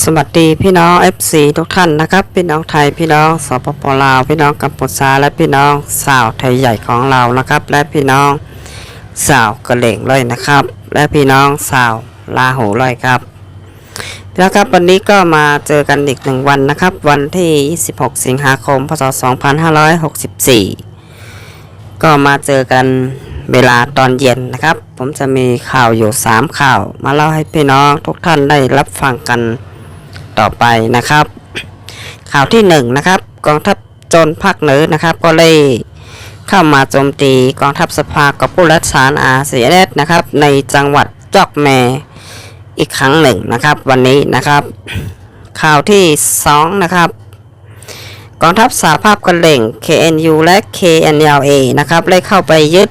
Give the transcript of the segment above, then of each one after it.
สวัสดีพี่น้อง FC ทุกท่านนะครับพี่น้องไทยพี่น้องสปปลาว พี่น้องกัมพูชาและพี่น้องสาวไทยใหญ่ของเรานะครับ และพี่น้องสาวกระเหล่งเลยนะครับ และพี่น้องสาวลาหูเลยครับแล้วครับวันนี้ก็มาเจอกันอีกหนึ่งวันนะครับ วันที่ 26 สิงหาคม พศ 2564 ก็มาเจอกันเวลาตอนเย็นนะครับ ผมจะมีข่าวอยู่ 3 ข่าว มาเล่าให้พี่น้องทุกท่านได้รับฟังกัน ต่อไปนะครับ ข่าวที่1นะครับกองทัพจรภาคเหนือนะครับ ก็เลยเข้ามาโจมตีกองทัพสภากับผู้รัฐสารอาเซียนนะครับ ในจังหวัดจอกแมอีกครั้งหนึ่งนะครับ วันนี้นะครับข่าวที่ 2 นะครับ กองทัพสหภาพกะเหล่ง KNU และ KNLA นะครับได้เข้าไปยึด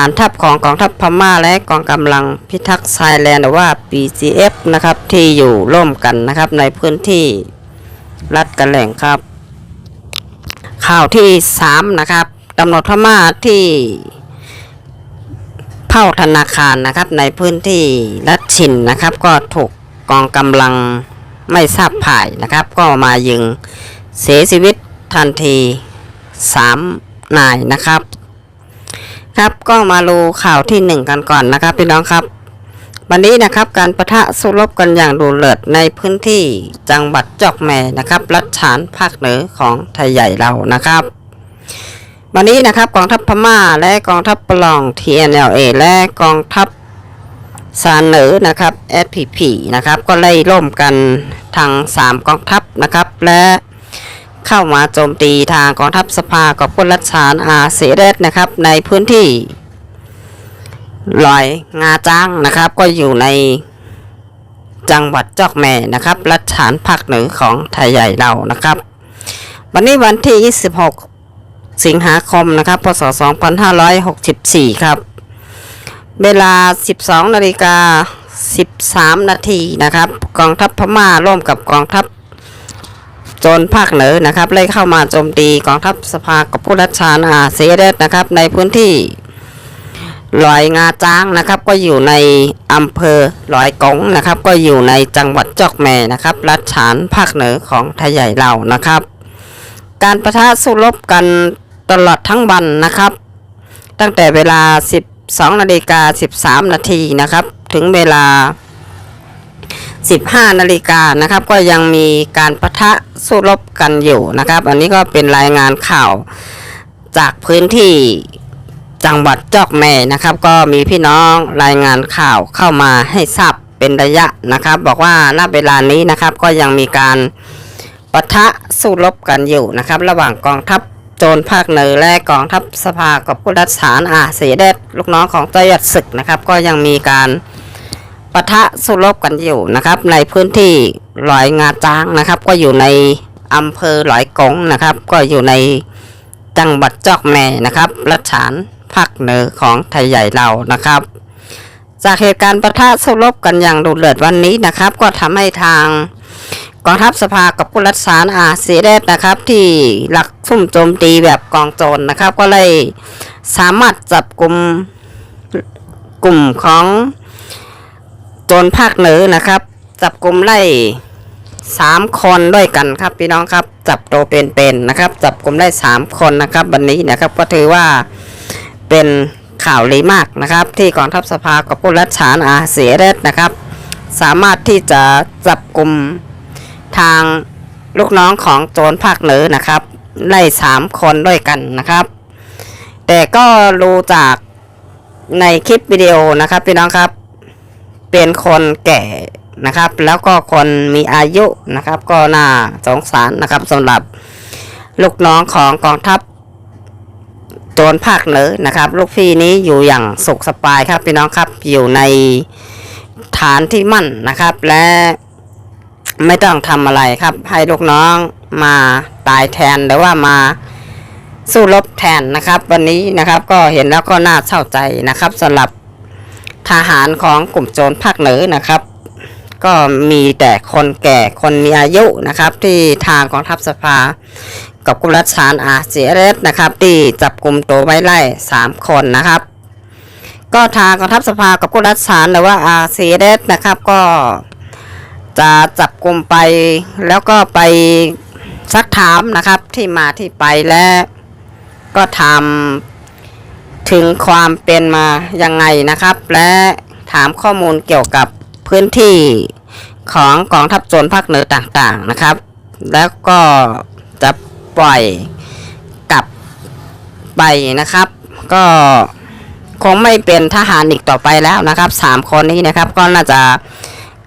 ฐานทัพของกองทัพพม่าและกองกำลังพิทักษ์ชายแดนหรือว่า BGF นะครับที่อยู่ร่วมกันนะครับในพื้นที่รัฐกระเหล่งครับ ข่าวที่ 3 นะครับตำรวจพม่าที่เผ่าธนาคารนะครับในพื้นที่รัฐชินนะครับ ก็ถูกกองกำลังไม่ทราบผ่ายนะครับ ก็มายิงเสียชีวิตทันที 3 นายนะครับ ครับก็มาดูข่าวที่หนึ่งกันก่อนนะครับพี่น้องครับ วันนี้นะครับการประทะสู้รบกันอย่างดุเดือดในพื้นที่จังหวัดจอกแม่นะครับ รัฐฉานภาคเหนือของไทยใหญ่เรานะครับ วันนี้นะครับกองทัพพม่าและกองทัพปลอง TNLA และกองทัพซานเหนือนะครับ SPP นะครับก็ไล่ร่มกันทาง 3 กองทัพนะครับ และ เข้ามาโจมตีทางกองทัพสภากับพลรัฐานอาเสเรตนะครับในพื้นที่ลอยงาจ้างนะครับ ก็อยู่ในจังหวัดจอกแม่นะครับรัฐานภาคเหนือของไทยใหญ่เรานะครับ วันนี้วันที่ 26 สิงหาคมนะครับ พศ 2564 ครับ เวลา 12 นาฬิกา 13 นาทีนะครับ กองทัพพม่าร่วมกับกองทัพ จรภาคเหนือนะครับไล่เข้ามาโจมตีกองทัพสภากับผู้รัชานอาเซียเดนะครับในพื้นที่ลอยงาจ้างนะครับก็อยู่ในอำเภอลอยกงนะครับก็อยู่ในจังหวัดจอกแม่นะครับรัฐฉานภาคเหนือของไทยใหญ่เรานะครับ การประทะสู้รบกันตลอดทั้งวันนะครับ ตั้งแต่เวลา 12นาฬิกา13นาทีนะครับถึงเวลา 15 นาฬิกานะครับ ก็ยังมีการประทะสู้รบกันอยู่นะครับ อันนี้ก็เป็นรายงานข่าวจากพื้นที่จังหวัดจอกแม่นะครับ ก็มีพี่น้องรายงานข่าวเข้ามาให้ทราบเป็นระยะนะครับ บอกว่าณเวลานี้นะครับก็ยังมีการปะทะสู้รบกันอยู่นะครับ ระหว่างกองทัพโจรภาคเหนือและกองทัพสภากับผู้รัฐฉานอาเสียเดลูกน้องของเจยัดศึกนะครับ ก็ยังมีการ ปะทะสู้รบกันอยู่นะครับ ในพื้นที่หลอยงาจ้างนะครับ ก็อยู่ในอำเภอหลอยกงนะครับ ก็อยู่ในจังหวัดจอกแม่นะครับรัชานภาคเหนือของไทยใหญ่เรานะครับ จากเหตุการณ์ปะทะสู้รบกันอย่างดุเดือดวันนี้นะครับ ก็ทำให้ทางกองทัพสภากับผู้รัฐสารอาเซียดนะครับ ที่หลักซุ่มโจมตีแบบกองโจรนะครับ ก็เลยสามารถจับกลุ่มกลุ่มของ โจรภาคเหนือนะครับ จับกลุ่มไล่สามคนด้วยกันครับพี่น้องครับ จับตัวเป็นๆนะครับ จับกลุ่มได้สามคนนะครับ วันนี้นะครับก็ถือว่าเป็นข่าวดีมากนะครับ ที่กองทัพสภากับผู้รัฐฉานอาเสียเรศนะครับ สามารถที่จะจับกลุ่มทางลูกน้องของโจรภาคเหนือนะครับไล่สามคนด้วยกันนะครับ แต่ก็รู้จากในคลิปวิดีโอนะครับพี่น้องครับ เป็นคนแก่นะครับ แล้วก็คนมีอายุนะครับ ก็น่าสงสารนะครับสำหรับลูกน้องของกองทัพโจรภาคเหนือนะครับ ลูกพี่นี้อยู่อย่างสุขสบายครับพี่น้องครับอยู่ในฐานที่มั่นนะครับ และไม่ต้องทำอะไรครับ ให้ลูกน้องมาตายแทนหรือว่ามาสู้รบแทนนะครับ วันนี้นะครับก็เห็นแล้วก็น่าเศร้าใจนะครับสำหรับ ทหารของกลุ่มโจรภาคเหนือนะครับ ก็มีแต่คนแก่คนมีอายุนะครับ ที่ทางกองทัพสภา กับกุลรัชานอาเซียเรสนะครับ ที่จับกลุ่มตัวไว้ไล่สามคนนะครับ ก็ทางกองทัพสภากับกุลรัชานหรือว่าอาเซียเรสนะครับก็จะจับกลุ่มไปแล้วก็ไปซักถามนะครับที่มาที่ไปและก็ทำ ถึงความเป็นมายังไงนะครับ และถามข้อมูลเกี่ยวกับพื้นที่ของกองทัพโจรภาคเหนือต่างๆนะครับ แล้วก็จะปล่อยกลับไปนะครับ ก็คงไม่เป็นทหารอีกต่อไปแล้วนะครับสามคนนี้นะครับ ก็น่าจะ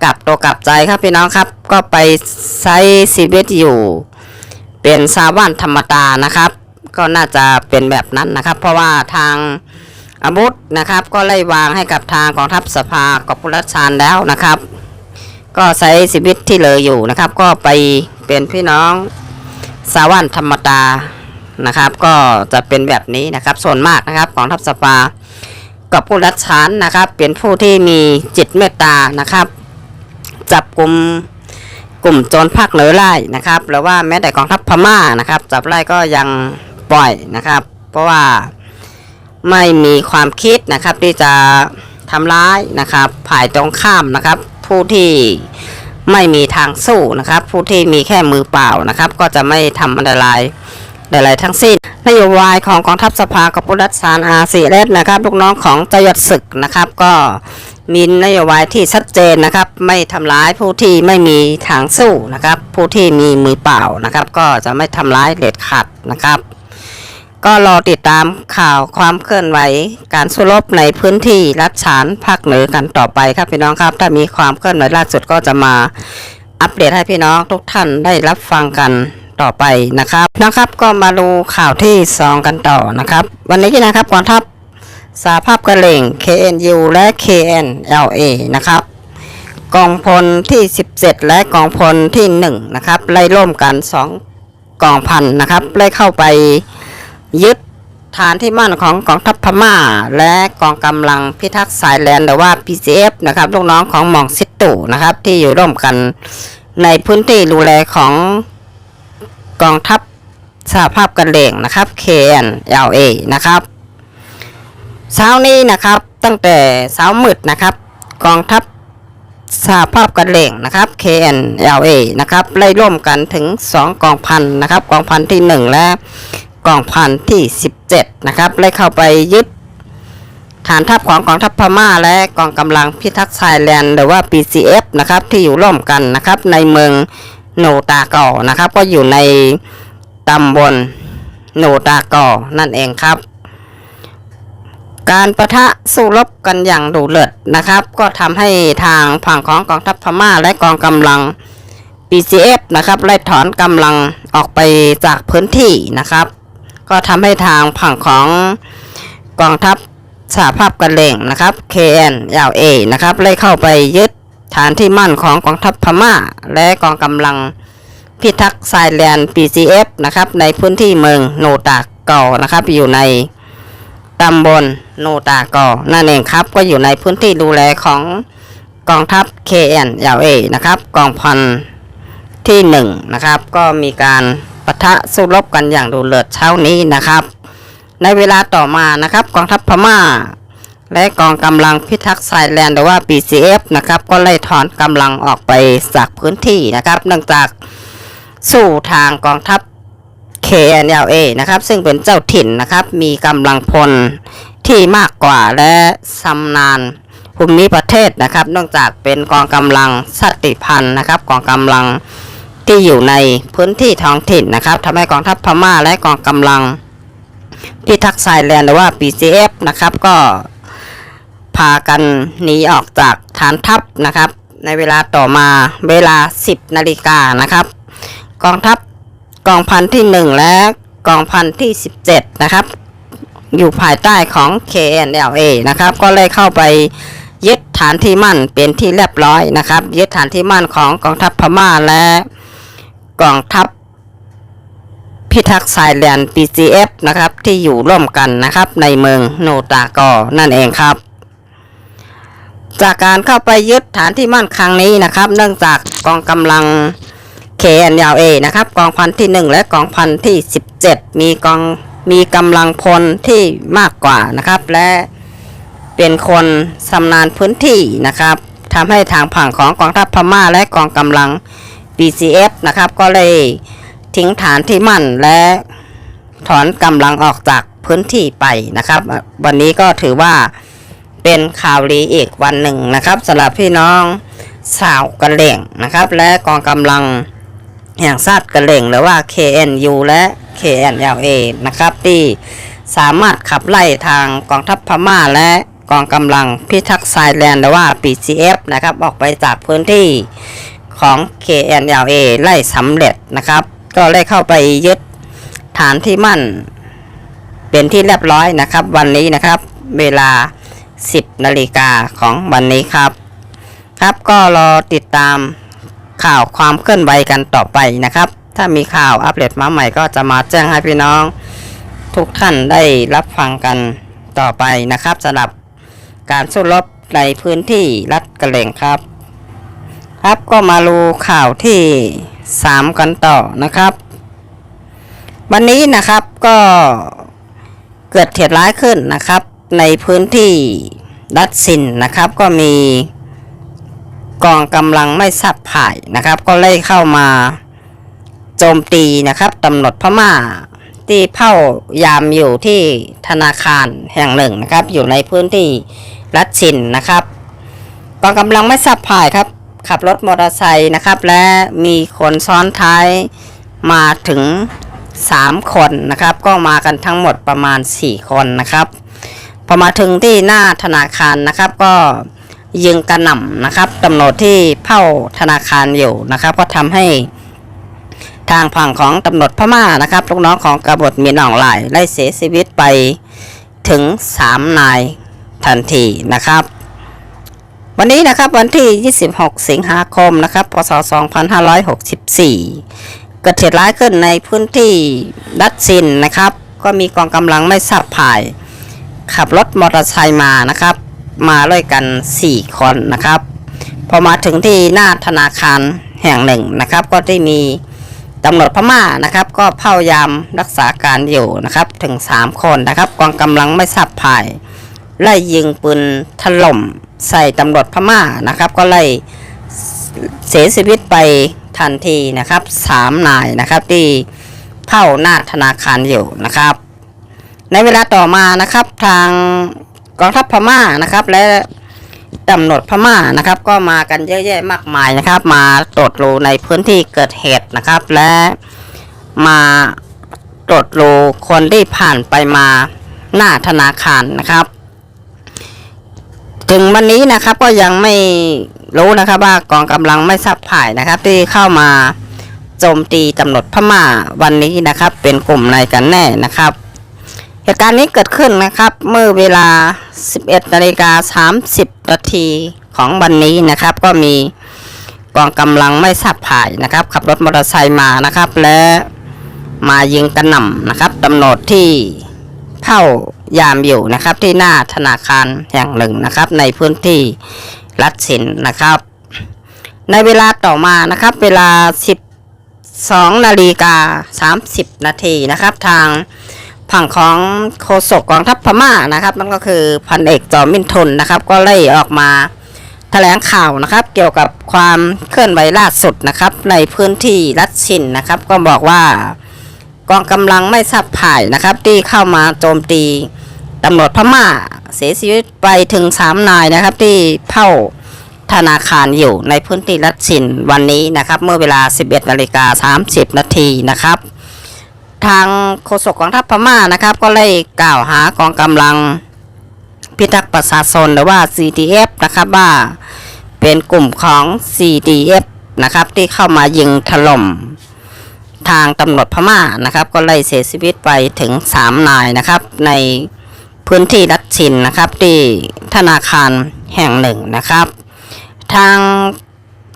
กลับตัวกลับใจครับพี่น้องครับ ก็ไปใช้ชีวิตอยู่ เป็นชาวบ้านธรรมดานะครับ ก็น่าจะเป็นแบบนั้นนะครับ เพราะว่าทางอาวุธนะครับ ก็ไล่วางให้กับทางกองทัพสภากบพลชานแล้วนะครับ ก็ใช้ชีวิตที่เหลยอยู่นะครับ ก็ไปเป็นพี่น้องชาวบ้านธรรมดานะครับ ก็จะเป็นแบบนี้นะครับ ส่วนมากนะครับกองทัพสภากับผู้รัชานนะครับ เป็นผู้ที่มีจิตเมตตานะครับ จับกลุ่มกลุ่มโจรภาคเหนือไล่นะครับหรือว่าแม้แต่กองทัพพม่านะครับ จับไล่ก็ยัง ปล่อยนะครับ เพราะว่าไม่มีความคิดนะครับที่จะทำร้ายนะครับผ่ายตรงข้ามนะครับ ผู้ที่ไม่มีทางสู้นะครับ ผู้ที่มีแค่มือเปล่านะครับ ก็จะไม่ทำอันตรายใดๆทั้งสิ้นนโยบายของกองทัพสภากับผู้รัฐสารอาซีเอสนะครับลูกน้องของจยศศึกนะครับ ก็มีนโยบายที่ชัดเจนนะครับ ไม่ทำร้ายผู้ที่ไม่มีทางสู้นะครับ ผู้ที่มีมือเปล่านะครับ ก็จะไม่ทำร้ายเด็ดขาดนะครับ ก็รอติดตามข่าวความเคลื่อนไหว การสู้รบในพื้นที่รัฐฉานภาคเหนือกันต่อไปครับพี่น้องครับ ถ้ามีความเคลื่อนไหวล่าสุดก็จะมาอัปเดตให้พี่น้องทุกท่านได้รับฟังกันต่อไปนะครับนะครับก็มาดูข่าวที่สองกันต่อนะครับ วันนี้นะครับกองทัพสาภาพกระเหล่ง KNU และ KNLA นะครับกองพลที่ 17 และกองพลที่ 1 นะครับไล่ร่วมกัน 2 กองพันนะครับไล่เข้าไป ยึดฐานที่มั่นของกองทัพพม่า และกองกำลังพิทักษ์สายแลนหรือว่า PCF นะครับลูกน้องของหม่องซิตุนะครับ ที่อยู่ร่วมกันในพื้นที่ดูแลของกองทัพสหภาพกันเหล่งนะครับ KNLA นะครับเช้านี้นะครับตั้งแต่เช้ามืดนะครับ กองทัพสหภาพกันเหล่งนะครับ KNLA นะครับไล่ร่วมกันถึง 2 กองพันนะครับ กองพันที่ 1 และ กองพันที่ 17 นะครับไล่เข้าไปยึดฐานทัพของกองทัพพม่าและกองกำลังพิทักษ์ชายแลนด์หรือว่า PCF นะครับที่อยู่ร่วมกันนะครับในเมืองโนตากอนะครับก็อยู่ในตำบลโนตากอนั่นเองครับ การประทะสู้รบกันอย่างดุเดือดนะครับ ก็ทำให้ทางฝั่งของกองทัพพม่าและกองกำลัง PCF นะครับไล่ถอนกำลังออกไปจากพื้นที่นะครับ ก็ทำให้ทางฝั่งของกองทัพสหภาพกันเลงนะครับ KNLA นะครับไล่เข้าไปยึดฐานที่มั่นของกองทัพพม่า และกองกำลังพิทักษ์ชายแดน PCF นะครับในพื้นที่เมืองโนตากเกานะครับ อยู่ในตำบลโนตากอนั่นเองครับ ก็อยู่ในพื้นที่ดูแลของกองทัพ KNLA นะครับ กองพันที่หนึ่งนะครับ ก็มีการ ปะทะสู้รบกันอย่างดุเดือดเช้านี้นะครับ ในเวลาต่อมานะครับกองทัพพม่า และกองกำลังพิทักษ์ชายแดนหรือว่า PCF นะครับก็ไล่ถอนกำลังออกไปจากพื้นที่นะครับเนื่องจากสู่ทางกองทัพ KNLA นะครับซึ่งเป็นเจ้าถิ่นนะครับมีกำลังพลที่มากกว่าและชำนาญภูมิประเทศนะครับเนื่องจากเป็นกองกำลังชาติพันธ์นะครับกองกำลัง ที่อยู่ในพื้นที่ท้องถิ่นนะครับทำให้กองทัพพม่าและกองกำลังพิทักษ์ชายแดนหรือว่า PCF นะครับก็พากันหนีออกจากฐานทัพนะครับ ในเวลาต่อมาเวลา 10นาฬิกานะครับ กองทัพกองพันที่ 1 และกองพันที่ 17 นะครับ อยู่ภายใต้ของ KNLA นะครับก็เลยเข้าไปยึดฐานที่มั่นเป็นที่เรียบร้อยนะครับ ยึดฐานที่มั่นของกองทัพพม่าและ กองทัพพิทักษ์สายแลน PCF นะครับที่อยู่ร่วมกันนะครับในเมืองโนตากอนั่นเองครับ จากการเข้าไปยึดฐานที่มั่นครั้งนี้นะครับ เนื่องจากกองกำลัง KNLA นะครับกองพันที่ 1 และกองพันที่ 17 มีกองมีกำลังพลที่มากกว่านะครับ และเป็นคนชำนาญพื้นที่นะครับทำให้ทางฝั่งของกองทัพพม่าและกองกำลัง BCF นะครับ ก็เลยทิ้งฐานที่มั่นและถอนกำลังออกจากพื้นที่ไปนะครับ วันนี้ก็ถือว่าเป็นข่าวดีอีกวันหนึ่งนะครับสำหรับพี่น้องสาวกระเหล่งนะครับ และกองกำลังแห่งชาติกะเหล่งหรือว่า KNU และ KNLA นะครับที่สามารถขับไล่ทางกองทัพพม่าและกองกำลังพิทักษ์ชายแดนหรือว่า PCF นะครับ ออกไปจากพื้นที่ ของ KNLA ไล่สำเร็จนะครับ ก็ได้เข้าไปยึดฐานที่มั่น เป็นที่เรียบร้อยนะครับ วันนี้นะครับ เวลา 10นาฬิกาของวันนี้ครับ ครับก็รอติดตามข่าวความเคลื่อนไหวกันต่อไปนะครับ ถ้ามีข่าวอัปเดตมาใหม่ก็จะมาแจ้งให้พี่น้อง ทุกท่านได้รับฟังกันต่อไปนะครับสำหรับการสู้รบในพื้นที่รัฐกระเหล่งครับ ครับก็มาดูข่าวที่3กันต่อนะครับ วันนี้นะครับก็เกิดเหตุร้ายขึ้นนะครับ ในพื้นที่รัฐสินนะครับ ก็มีกองกำลังไม่ทราบผ่ายนะครับ ก็ไล่เข้ามาโจมตีนะครับตำรวจพม่าที่เผ่ายามอยู่ที่ธนาคารแห่งหนึ่งนะครับ อยู่ในพื้นที่รัฐชินนะครับกองกำลังไม่ทราบผ่ายครับ ขับรถมอเตอร์ไซค์นะครับ และมีคนซ้อนท้ายมาถึง 3 คนนะครับ ก็มากันทั้งหมดประมาณ 4 คนนะครับ พอมาถึงที่หน้าธนาคารนะครับก็ยิงกระหน่ำนะครับตำรวจที่เผ่าธนาคารอยู่นะครับ ก็ทำให้ทางฝั่งของตำรวจพม่านะครับลูกน้องของกบฏมีหนองหลายได้เสียชีวิตไปถึง 3 นายทันทีนะครับ วันนี้นะครับวันที่ 26 สิงหาคมนะครับพศ 2564 เกิดเหตุร้ายขึ้นในพื้นที่ดัตซินนะครับ ก็มีกองกำลังไม่ทราบผ่าย ขับรถมอเตอร์ไซค์มานะครับ มาด้วยกัน 4 คนนะครับ พอมาถึงที่หน้าธนาคารแห่งหนึ่งนะครับ ก็ได้มีตำรวจพม่านะครับ ก็เฝ้ายามรักษาการอยู่นะครับถึง 3 คนนะครับกองกำลังไม่ทราบผ่ายไล่ยิงปืนถล่ม ใส่ตำรวจพม่านะครับ ก็ไล่เสียชีวิตไปทันทีนะครับสามนายนะครับที่เฝ้าหน้าธนาคารอยู่นะครับ ในเวลาต่อมานะครับทางกองทัพพม่านะครับ และตำรวจพม่านะครับ ก็มากันเยอะแยะมากมายนะครับ มาตรวจรูในพื้นที่เกิดเหตุนะครับ และมาตรวจรูคนที่ผ่านไปมาหน้าธนาคารนะครับ ถึงวันนี้นะครับก็ยังไม่รู้นะครับว่ากองกำลังไม่ทราบผ่ายนะครับ ที่เข้ามาโจมตีตำรวจพม่าวันนี้นะครับ เป็นกลุ่มไหนกันแน่นะครับ เหตุการณ์นี้เกิดขึ้นนะครับเมื่อเวลา 11นาฬิกา30นาทีของวันนี้นะครับ ก็มีกองกำลังไม่ทราบผ่ายนะครับ ขับรถมอเตอร์ไซค์มานะครับ และมายิงกระหน่ำนะครับตำรวจที่เข้า ยามอยู่นะครับ ที่หน้าธนาคารแห่งหนึ่งนะครับ ในพื้นที่รัฐสินนะครับ ในเวลาต่อมานะครับ เวลา 12นาฬิกา30 นาทีนะครับ ทางฝั่งของโฆษกกองทัพพม่านะครับนั่นก็คือพันเอกจอมินทนนะครับ ก็ไล่ออกมาแถลงข่าวนะครับ เกี่ยวกับความเคลื่อนไหวล่าสุดนะครับ ในพื้นที่รัฐชินนะครับ ก็บอกว่ากองกำลังไม่ทราบผ่ายนะครับ ที่เข้ามาโจมตี ตำรวจพม่าเสียชีวิตไปถึงสามนายนะครับ ที่เผ่าธนาคารอยู่ในพื้นที่รัฐชินวันนี้นะครับ เมื่อเวลา 11นาฬิกา30 นาทีนะครับ ทางโฆษกกองทัพพม่านะครับ ก็เลยกล่าวหากองกำลังพิทักษ์ประชาชนหรือว่า CDF นะครับว่าเป็นกลุ่มของ CDF นะครับที่เข้ามายิงถล่มทางตำรวจพม่านะครับ ก็เลยเสียชีวิตไปถึง 3 นายนะครับใน พื้นที่รัฐชินนะครับที่ธนาคารแห่งหนึ่งนะครับ ทาง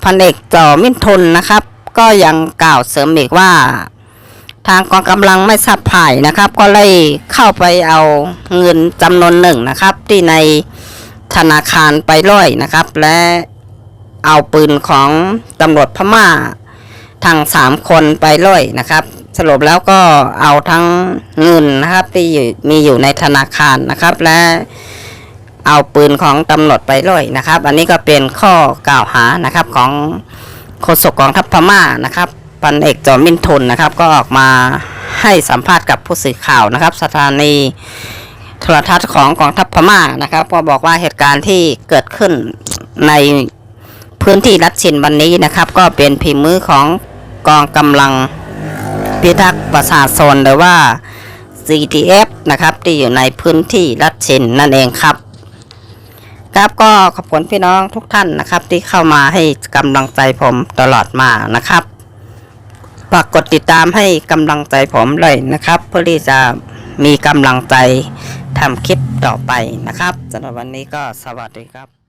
พันเอกจอมินทนนะครับ ก็ยังกล่าวเสริมอีกว่า ทางกองกำลังไม่ทราบผ่ายนะครับ ก็เลยเข้าไปเอาเงินจำนวนหนึ่งนะครับ ที่ในธนาคารไปร้อยนะครับ และเอาปืนของตำรวจพม่าทั้งสามคนไปร้อยนะครับ สรุปแล้วก็เอาทั้งเงินนะครับที่อยู่มีอยู่ในธนาคารนะครับและเอาปืนของตำรวจไปเลยนะครับ อันนี้ก็เป็นข้อกล่าวหานะครับของโฆษกกองทัพพม่านะครับพันเอกจอมินทุนนะครับ ก็ออกมาให้สัมภาษณ์กับผู้สื่อข่าวนะครับ สถานีโทรทัศน์ของกองทัพพม่านะครับก็บอกว่าเหตุการณ์ที่เกิดขึ้นในพื้นที่รัฐชินวันนี้นะครับ ก็เป็นพิมพ์มือของกองกำลัง พิทักษ์ประชาชนหรือว่า CTF นะครับที่อยู่ในพื้นที่รัฐชินนั่นเองครับ ครับก็ขอบคุณพี่น้องทุกท่านนะครับ ที่เข้ามาให้กำลังใจผมตลอดมานะครับฝากกดติดตามให้กำลังใจผมเลยนะครับ เพื่อที่จะมีกำลังใจทำคลิปต่อไปนะครับสำหรับวันนี้ก็สวัสดีครับ